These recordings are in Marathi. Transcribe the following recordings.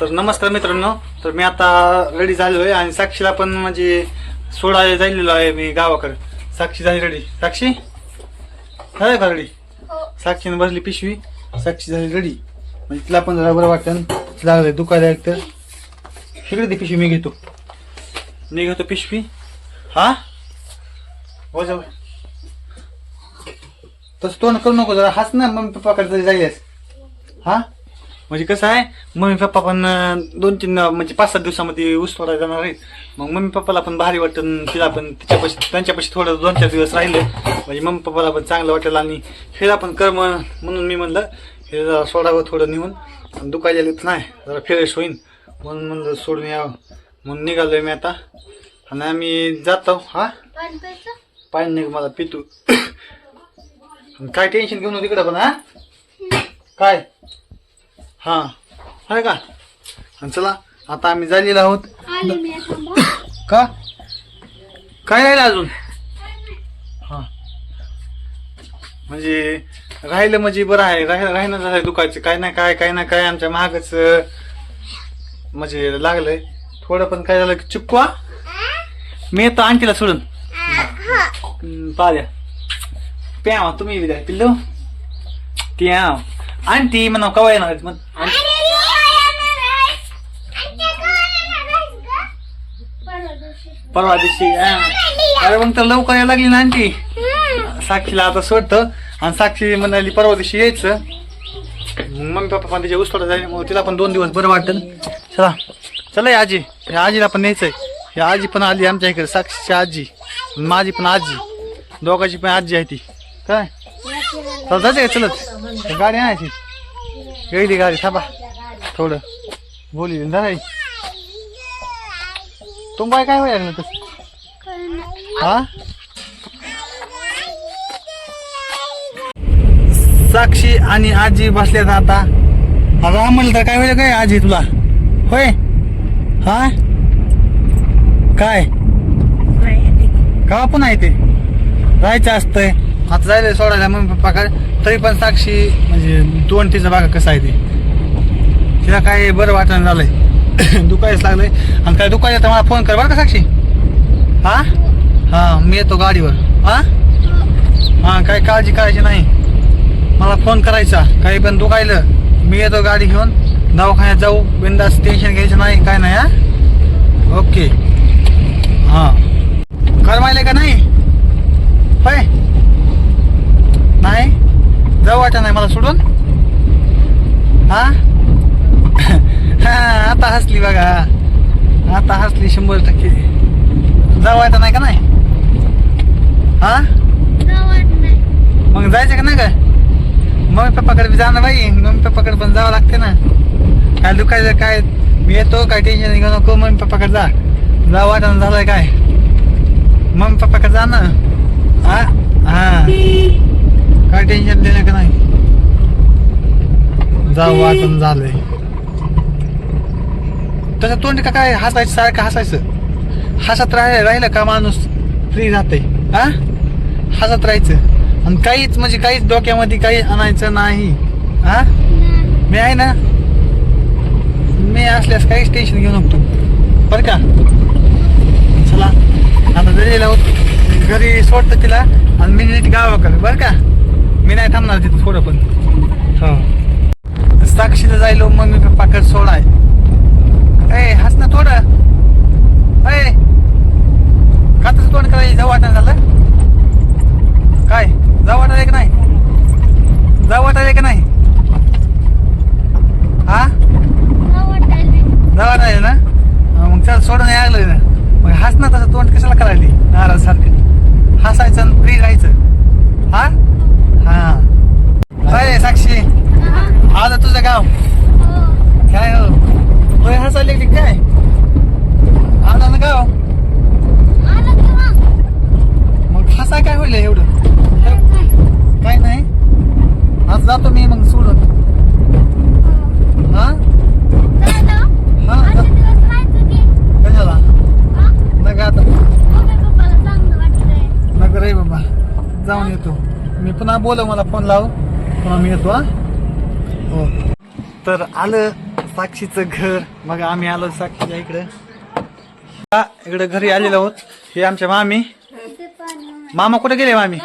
तर नमस्कार मित्रांनो. तर मी आता रेडी झालो आहे आणि साक्षीला पण म्हणजे सोडायला जायलेलो आहे मी गावाकडे. साक्षी झाली रेडी साक्षी? झालं का रेडी साक्षीने बसली पिशवी. साक्षी झाली रेडी म्हणजे तिला पण जरा बरं वाटतं. लागलं दुखायला एक तर. इकडे ती पिशवी मी घेतो. मी घेतो पिशवी. हा? वजा तसं तोंड करू नको जरा. हाच ना मम्मी पप्पाकडे तरी जायलास हा? म्हणजे कसं आहे मम्मी पप्पा पण दोन तीन म्हणजे पाच सात दिवसामध्ये ऊस तोडायला जाणार आहेत. मग मम्मी पप्पाला पण भारी वाटतं तिला पण तिच्यापाशी त्यांच्यापाशी थोडं दोन चार दिवस राहिले. म्हणजे मम्मी पप्पाला पण चांगलं वाटेल आणि हिला पण कर म्हण- म्हणून मी म्हणलं हे जरा सोडावं थोडं निघून आणि दुखायला येत नाही जरा फ्रेश होईन. म्हणून म्हणलं सोडून यावं. म्हणून निघालोय मी आता. आणि आम्ही जातो हा? पाणी निघ मला पितू. काय टेन्शन घेऊन तिकडे पण हा? काय? हा. आहे का? आणि चला आता आम्ही झालेलो आहोत. का? काय राहिलं अजून? हा. म्हणजे राहिलं म्हणजे बरं आहे. राहिलं राहिलं झालं दुखायचं काय ना काय काय ना काय आमच्या महागच म्हणजे लागलंय. थोडं पण काय झालं की चिपकवा मी येतो आणखीला सोडून. पाऱ्या प्याव तुम्ही बी द्या. पिल्लू. प्याव आंटी म्हणा कवा येणार आहेत मग आंटी- परवा दिवशी हा. अरे मग तर लवकर यायला लागली ना आंटी. साक्षीला आता सोडतं. आणि साक्षी म्हणाली परवा दिवशी यायचं. मम्मी पप्पा पण तिच्या उस्तोडा जाईल मग तिला पण दोन दिवस बरं वाटेल. चला. चला या आजी. या आजीला पण न्यायचंय. या आजी पण आली आमच्या इकडे. साक्षीची आजी. माझी पण आजी. दोघांची पण आजी आहे ती. काय? का? चलत. गाडी आणायची. गेली गाडी थांबा. थोडं. बोली जरा तुम्हाला काय व्हायला तसं? हा? साक्षी आणि आजी बसल्यात आता. आता आम्हाला तर काय होईल काय आजी तुला? होय? हा? काय? का पण आहे ते? राहायचं असतंय. आता जायला सोडायला मम्मी पप्पा तरी पण साक्षी म्हणजे दोन तिचं बघा कसं आहे ते. तिला काय बरं वाटणं झालंय. दुखायच लागलंय. आणि काय दुखायचं तर मला फोन कर बरं का साक्षी? हा? हा मी येतो गाडीवर. हा? हा काय काळजी करायची नाही. मला फोन करायचा. काही पण दुखायलं मी येतो गाडी घेऊन. दवाखान्यात जाऊ. बिंदास टेन्शन घ्यायचं नाही काय नाही हा? ओके हा. करमायले का नाही होय नाही वाटत नाही मला सोडून? हा? हा आता हसली बघा. आता हसली शंभर टक्के. जाऊ वाटा नाही का नाही? हा? मग जायचं का नाही का मम्मी पप्पाकडे बी जाणं बाई. मम्मी पप्पाकडे पण जावं लागते ना. काय दुखायचं काय? मी येतो काय टेन्शन घेऊ नको. मम्मी पप्पाकडे जा. जा वाटण झालंय काय? मम्मी पप्पाकडे जा ना. हा? हा. काय टेन्शन देणं का नाही? जा वाटण झालंय. तसं तोंड का काय हसायचं? सारखं हसायचं. हसत राहिलं राहिलं का माणूस? फ्री राहते हा हसत राहायचं. आणि काहीच म्हणजे काहीच डोक्यामध्ये काही आणायचं नाही. हा मी आहे ना? मी असल्यास काहीच टेन्शन घेऊ नको. बरं का? चला. आता आहोत घरी सोडतं तिला. आणि मी नीट गावाकडे. बरं का? मी नाही थांबणार तिथं थोडं पण. हो. साक्षीला जायलो मम्मी पप्पाकडे सोडाय ए हस ना थोडं. ए. का तसं तोंड करायचं? जाऊ वाटणं झालं? काय? जाऊ वाटायला की नाही. जाऊ वाटायला की नाही. हा? जाऊ वाटायला ना? मग चल सोडून यायला ना. मग हस ना तसं तोंड कशाला करायली? नाराज सारखं. हसायचं आणि फ्री राहायचं. हा? हा. साक्षी आलं तुझं गाव? काय हो होय हसायला की काय आलं ना गाव मग हसा काय होईल एवढं काय नाही आज जातो मी मग सोडून हा हा कशाला नका आता नका रे बाबा जाऊन येतो बोला मला फोन लाव. पुन्हा मी येतो हा. हो. तर आलं साक्षीचं घर. मग आम्ही आलो साक्षीच्या इकडं. हा, इकडं घरी आलेलो आहोत. हे आमच्या मामी. मामा कुठे गेले मामी?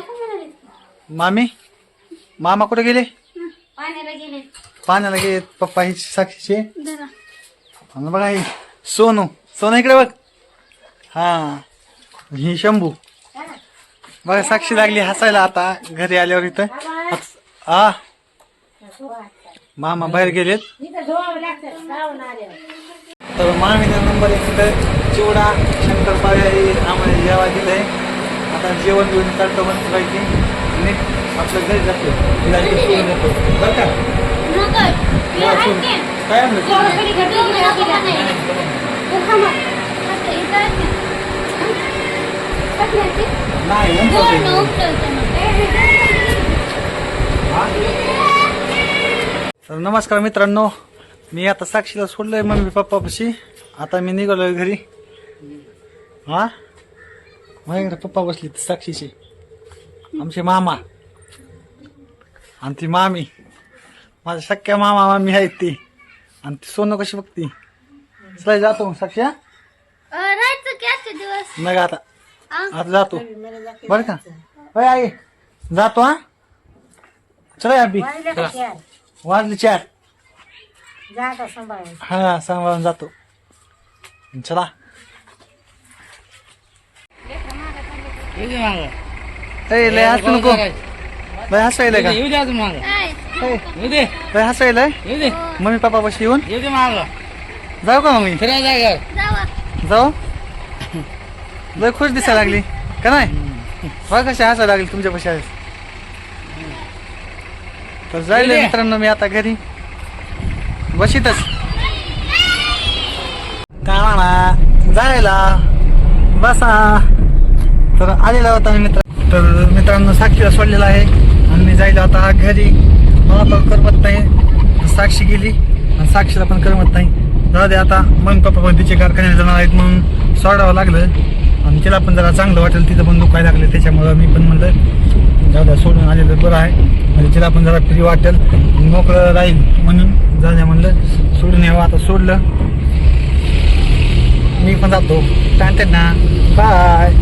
मामी? मामा कुठे गेले? पाण्याला गेले. पप्पा ही साक्षीचे. बघा हे सोनू. सोनू इकडे बघ. हा ही शंभू. बघा साक्षी लागली हसायला आता घरी आल्यावर इथं. हा मामा बाहेर गेलेत. तर मामीने नंबर एक इथं चिवडा शंकरपाळ्या हे आम्हाला जेवा दिलंय. आता जेवण घेऊन करतो मस्त पैकी आणि आपलं घरी जातो. तिला बरं का? हा. काय आणलं नाही? तर नमस्कार मित्रांनो मी आता साक्षीला सोडलंय मम्मी पप्पापाशी. आता मी निघालोय घरी. हा? माझ्याकडे पप्पा बसली साक्षीची आमचे मामा. आणि ती मामी. माझ्या शक्य मामा मामी आहेत ती. आणि ती सोनं कशी बघती? चला जातो मग साक्षी दिवस नाही का आता. आ? आता जातो. बरं का? होय आई. जातो हा? चला अभि वाजले चार? हा सांभाळून जातो. चला. ए लय हसू नको. लय हसायला का? लय हसायला मम्मी पप्पा पाशी येऊन? येऊ दे माग. जाऊ का मम्मी? जाऊ? लय खुश दिसायला लागली. का नाही? बघ कशी हसायला लागली तुमच्या पाशी तर जाईल मित्रांनो मी आता घरी. बशीतच. काय म्हणा? जायला. बसा. तर आलेला होता मी मित्र. तर मित्रांनो साक्षीला सोडलेला आहे. आणि मी जायला आता घरी. मला पण करमत नाही. साक्षी गेली. आणि साक्षीला पण करमत नाही. जाऊ दे आता. मन पप्पा पण तिचे कारखान्यात जाणार आहेत म्हणून सोडावं लागलं. आणि तिला पण जरा चांगलं वाटेल तिथं पण दुखायला लागलं त्याच्यामुळं मी पण म्हणलं जाऊ द्या सोडून आलेलं बरं आहे. म्हणजे तिला पण जरा फ्री वाटेल. मोकळं राहील म्हणून जाऊ द्या म्हणलं सोडून यावं आता सोडलं. मी पण जातो. ना. बाय